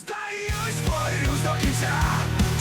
здаюсь, борюсь до кінця.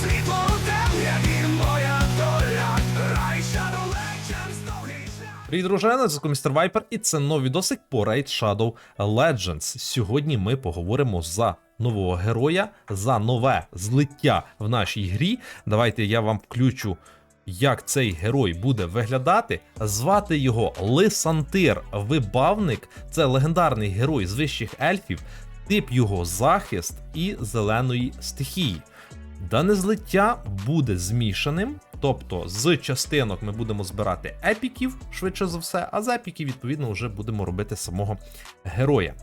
Світло темряві моя доля. Рай Shadow Legends, довгий шлях. Привіт, дружина, на зв'язку містер Вайпер, і це новий відосик по Raid Shadow Legends. Сьогодні ми поговоримо за нового героя, за нове злиття в нашій грі. Давайте я вам включу, як цей герой буде виглядати. Звати його Лисантир Вибавник. Це легендарний герой з вищих ельфів, тип його захист і зеленої стихії. Дане злиття буде змішаним, тобто з частинок ми будемо збирати епіків, швидше за все, а з епіків, відповідно, вже будемо робити самого героя.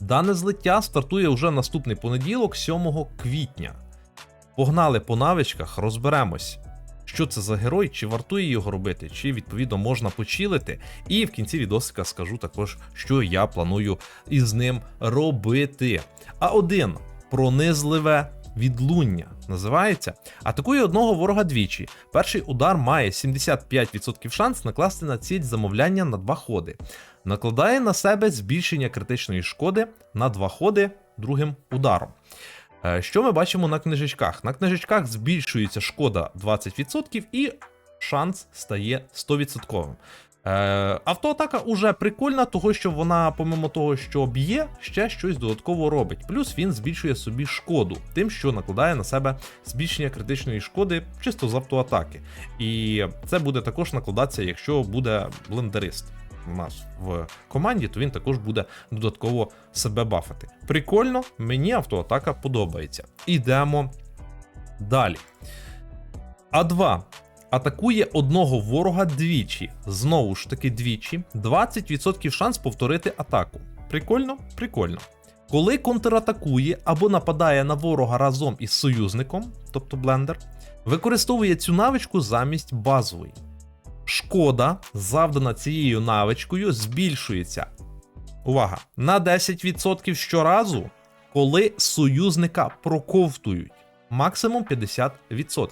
Дане злиття стартує вже наступний понеділок, 7 квітня. Погнали по навичках, розберемось, що це за герой, чи вартує його робити, чи відповідно можна почилити. І в кінці відосика скажу також, що я планую із ним робити. А один пронизливе відлуння називається. Атакує одного ворога двічі. Перший удар має 75% шанс накласти на ціль замовляння на два ходи. Накладає на себе збільшення критичної шкоди на два ходи другим ударом. Е, Що ми бачимо на книжечках? На книжечках збільшується шкода 20% і шанс стає 100%. Е, автоатака уже прикольна, того що вона, помимо того, що б'є, ще щось додатково робить. Плюс він збільшує собі шкоду, тим, що накладає на себе збільшення критичної шкоди чисто з автоатаки. І це буде також накладатися, якщо буде блендерист у нас в команді, то він також буде додатково себе бафати. Прикольно, мені автоатака подобається. Ідемо далі. А2 атакує одного ворога двічі. Знову ж таки, двічі. 20% шанс повторити атаку. Прикольно? Прикольно. Коли контратакує або нападає на ворога разом із союзником, тобто блендер, використовує цю навичку замість базової. Шкода, завдана цією навичкою, збільшується. Увага! На 10% щоразу, коли союзника проковтують. Максимум 50%.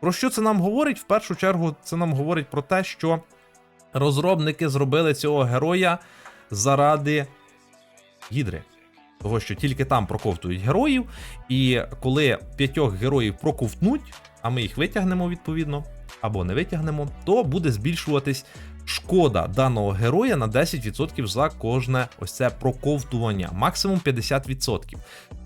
Про що це нам говорить? В першу чергу, це нам говорить про те, що розробники зробили цього героя заради гідри. Того, що тільки там проковтують героїв, і коли п'ятьох героїв проковтнуть, а ми їх витягнемо відповідно, або не витягнемо, то буде збільшуватись шкода даного героя на 10% за кожне ось це проковтування, максимум 50%.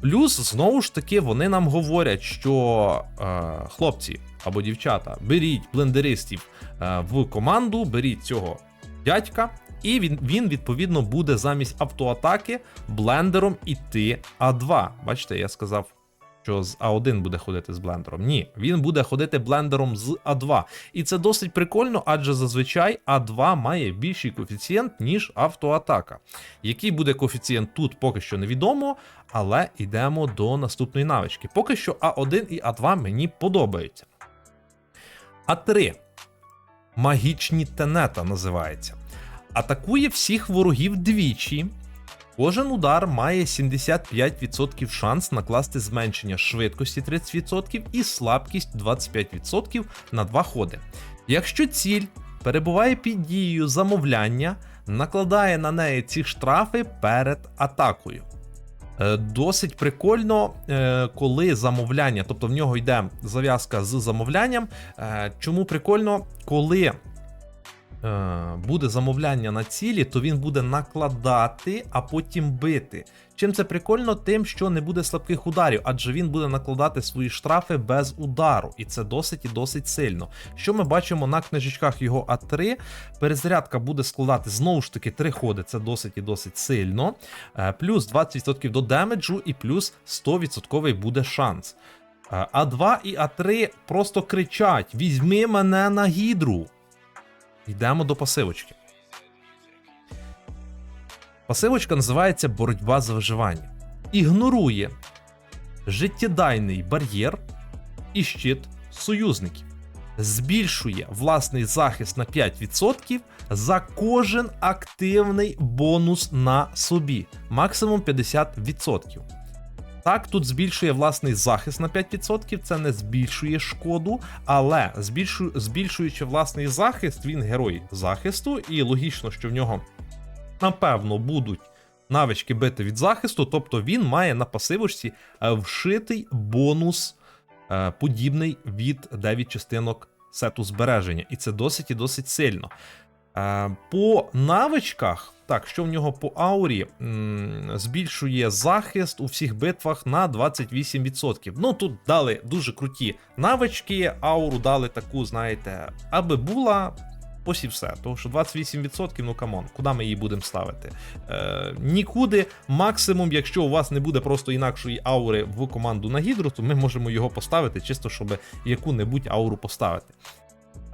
Плюс, знову ж таки, вони нам говорять, що е, хлопці або дівчата, беріть блендеристів е, в команду, беріть цього дядька, і він, він відповідно буде замість автоатаки блендером іти А2. Бачите, я сказав. Що з А1 буде ходити з блендером. Ні, він буде ходити блендером з А2. І це досить прикольно, адже зазвичай А2 має більший коефіцієнт, ніж автоатака. Який буде коефіцієнт тут поки що невідомо, але йдемо до наступної навички. Поки що А1 і А2 мені подобаються. А3. Магічні тенета називається. Атакує всіх ворогів двічі. Кожен удар має 75% шанс накласти зменшення швидкості 30% і слабкість 25% на два ходи. Якщо ціль перебуває під дією замовляння, накладає на неї ці штрафи перед атакою. Е, Досить прикольно, е, коли замовляння, тобто в нього йде зав'язка з замовлянням. Е, Чому прикольно, коли буде замовляння на цілі, то він буде накладати, а потім бити. Чим це прикольно? Тим, що не буде слабких ударів, адже він буде накладати свої штрафи без удару, і це досить і досить сильно. Що ми бачимо на книжечках його А3, перезарядка буде складати знову ж таки 3 ходи, це досить і досить сильно. Е, Плюс 20% до демеджу, і плюс 100% буде шанс. Е, А2 і А3 просто кричать: Візьми мене на гідру. Йдемо до пасивочки. Пасивочка називається боротьба за виживання. Ігнорує життєдайний бар'єр і щит союзників. Збільшує власний захист на 5% за кожен активний бонус на собі, максимум 50%. Так, тут збільшує власний захист на 5%, це не збільшує шкоду, але збільшує, збільшуючи власний захист, він герой захисту, і логічно, що в нього, напевно, будуть навички бити від захисту, тобто він має на пасивочці е, вшитий бонус, е, подібний від 9 частинок сету збереження. І це досить і досить сильно. Е, По навичках, так, що в нього по аурі, збільшує захист у всіх битвах на 28%. Ну тут дали дуже круті навички, ауру дали таку, знаєте, аби була. Ось і все. Тому що 28%, ну камон, куди ми її будемо ставити? Е, нікуди. Максимум, якщо у вас не буде просто інакшої аури в команду на гідру, то ми можемо його поставити, чисто щоб яку-небудь ауру поставити.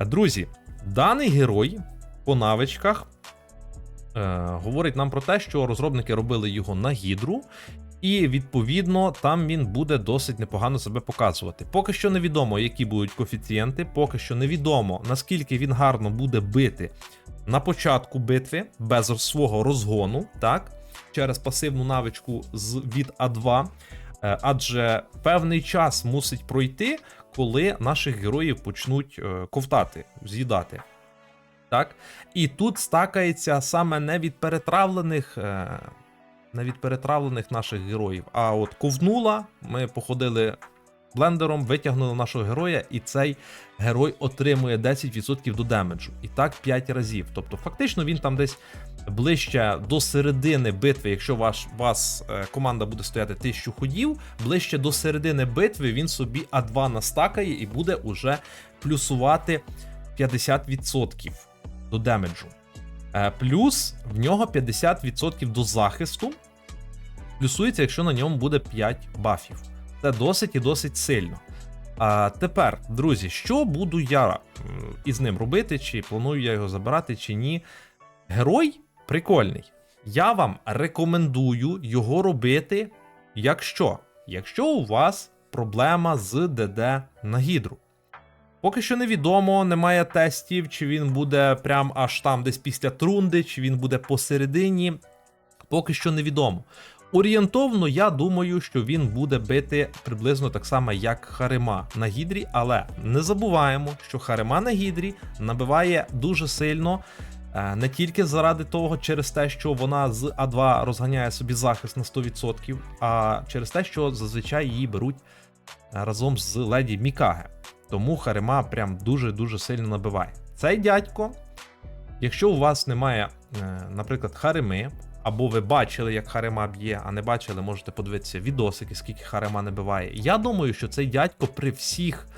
Друзі, даний герой по навичках е, говорить нам про те, що розробники робили його на гідру, і відповідно там він буде досить непогано себе показувати. Поки що невідомо, які будуть коефіцієнти, поки що невідомо, наскільки він гарно буде бити на початку битви без свого розгону, так, через пасивну навичку з від А2. Е, Адже певний час мусить пройти, коли наших героїв почнуть е, ковтати, з'їдати. Так? І тут стакається саме не від перетравлених, е, не від перетравлених наших героїв, а от ковнула, ми походили блендером, витягнули нашого героя, і цей герой отримує 10% до демеджу. І так 5 разів. Тобто, фактично, він там десь ближче до середини битви, якщо ваш вас е, команда буде стояти 1000 ходів, ближче до середини битви він собі А2 настакає і буде уже плюсувати 50% до демеджу. Е, Плюс в нього 50% до захисту. Плюсується, якщо на ньому буде 5 бафів. Це досить і досить сильно. А тепер, друзі, що буду я із ним робити? Чи планую я його забирати, чи ні? Герой прикольний. Я вам рекомендую його робити, якщо. Якщо у вас проблема з ДД на гідру. Поки що невідомо, немає тестів, чи він буде прям аж там десь після трунди, чи він буде посередині. Поки що невідомо. Орієнтовно, я думаю, що він буде бити приблизно так само, як Харима на гідрі, але не забуваємо, що Харима на гідрі набиває дуже сильно. е, Не тільки заради того, через те, що вона з А2 розганяє собі захист на 100%, а через те, що зазвичай її беруть е, разом з леді Мікаге. Тому Харима прям дуже-дуже сильно набиває. Цей дядько, якщо у вас немає, е, наприклад, Харими, або ви бачили, як Харима б'є, а не бачили, можете подивитися відосики, скільки Харима набиває. Я думаю, що цей дядько при всіх.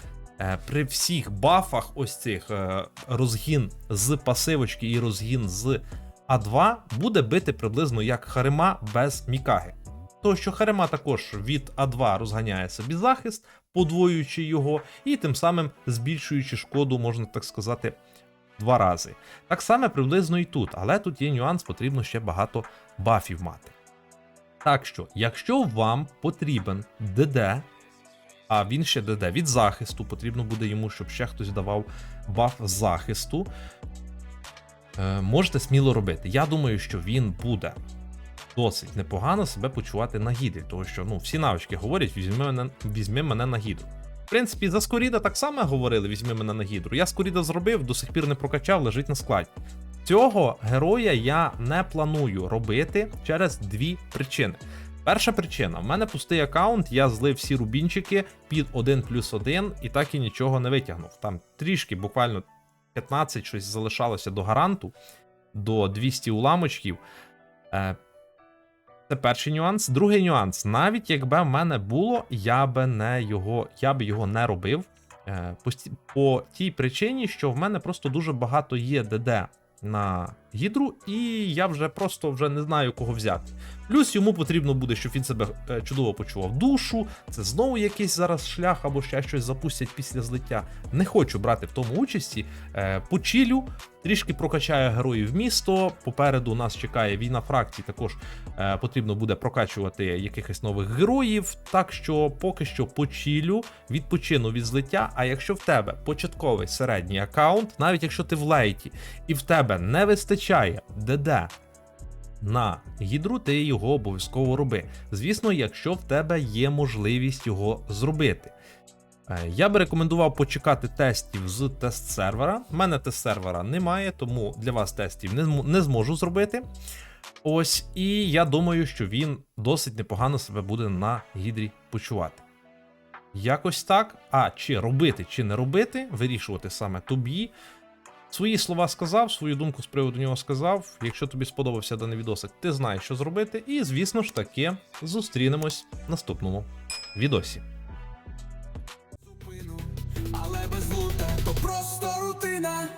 е, При всіх бафах, ось цих е, розгін з пасивочки і розгін з А2 буде бити приблизно як Харима без Мікаги. Тому що Харима також від А2 розганяє собі захист, подвоюючи його, і тим самим збільшуючи шкоду, можна так сказати, два рази. Так само приблизно і тут, але тут є нюанс, потрібно ще багато бафів мати. Так що, якщо вам потрібен ДД, а він ще ДД від захисту, потрібно буде йому, щоб ще хтось давав баф захисту. е, Можете сміло робити. Я думаю, що він буде досить непогано себе почувати на гідрі, тому що ну, всі навички говорять, візьми мене, візьми мене на гідру. В принципі, за Скоріда так само говорили, візьми мене на гідру. Я Скоріда зробив, до сих пір не прокачав, лежить на складі. Цього героя я не планую робити через дві причини. Перша причина: в мене пустий аккаунт, я злив всі рубінчики під 1 плюс 1 і так і нічого не витягнув. Там трішки, буквально 15 щось залишалося до гаранту, до 200 уламочків. Це перший нюанс. Другий нюанс. Навіть якби в мене було, я би не його, я би його не робив. Е, по тій причині, що в мене просто дуже багато є ДД на гідру, і я вже просто вже не знаю кого взяти. Плюс йому потрібно буде, щоб він себе е, чудово почував душу. Це знову якийсь зараз шлях або ще щось запустять після злиття. Не хочу брати в тому участі. Е, Почілю, трішки прокачаю героїв місто. Попереду нас чекає війна фракцій. Також е, потрібно буде прокачувати якихось нових героїв. Так що поки що почілю, відпочину від злиття. А якщо в тебе початковий середній аккаунт, навіть якщо ти в лейті і в тебе не вистачає ДД на гідру, ти його обов'язково роби. Звісно, якщо в тебе є можливість його зробити. Е, Я би рекомендував почекати тестів з тест-сервера. У мене тест-сервера немає, тому для вас тестів не, не зможу зробити. Ось, і я думаю, що він досить непогано себе буде на гідрі почувати. Якось так. А чи робити, чи не робити, вирішувати саме тобі. Свої слова сказав, свою думку з приводу нього сказав. Якщо тобі сподобався даний відосик, ти знаєш, що зробити. І, звісно ж таки, зустрінемось в наступному відосі. але без лута, то просто рутина.